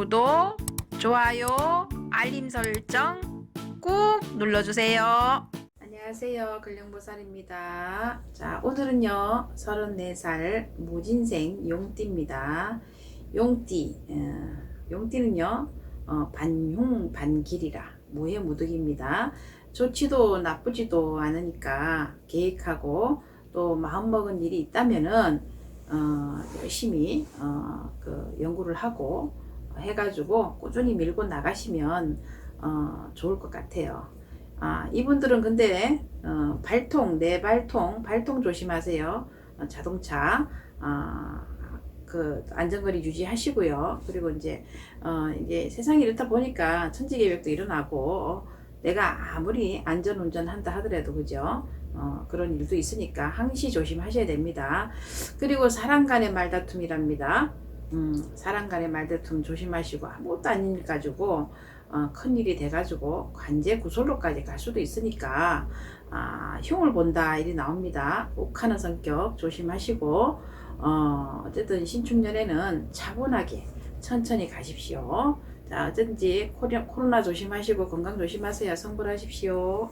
구독, 좋아요, 알림 설정 꾹 눌러주세요. 안녕하세요. 근령보살입니다. 자, 오늘은요, 34살 무진생 용띠입니다. 용띠, 어, 용띠는요, 어, 반흉 반길이라 모의 무득입니다. 좋지도 나쁘지도 않으니까 계획하고 또 마음먹은 일이 있다면은 어, 열심히 어, 그 연구를 하고 해가지고 꾸준히 밀고 나가시면 어, 좋을 것 같아요. 아, 이분들은 근데 어, 발통, 내 발통, 발통 조심하세요. 어, 자동차 아, 그 안전거리 유지하시고요. 그리고 이제 어, 이제 세상이 이렇다 보니까 천지개벽도 일어나고 내가 아무리 안전운전 한다 하더라도 그죠? 어, 그런 일도 있으니까 항시 조심하셔야 됩니다. 그리고 사람 간의 말다툼이랍니다. 음, 사람 간의 말다툼 조심하시고 아무것도 아닌 일 가지고 어, 큰 일이 돼가지고 관제 구설로까지 갈 수도 있으니까 아, 흉을 본다 일이 나옵니다. 욱하는 성격 조심하시고 어, 어쨌든 신축년에는 차분하게 천천히 가십시오. 자, 어쩐지 코로나 조심하시고 건강 조심하세요. 성불하십시오.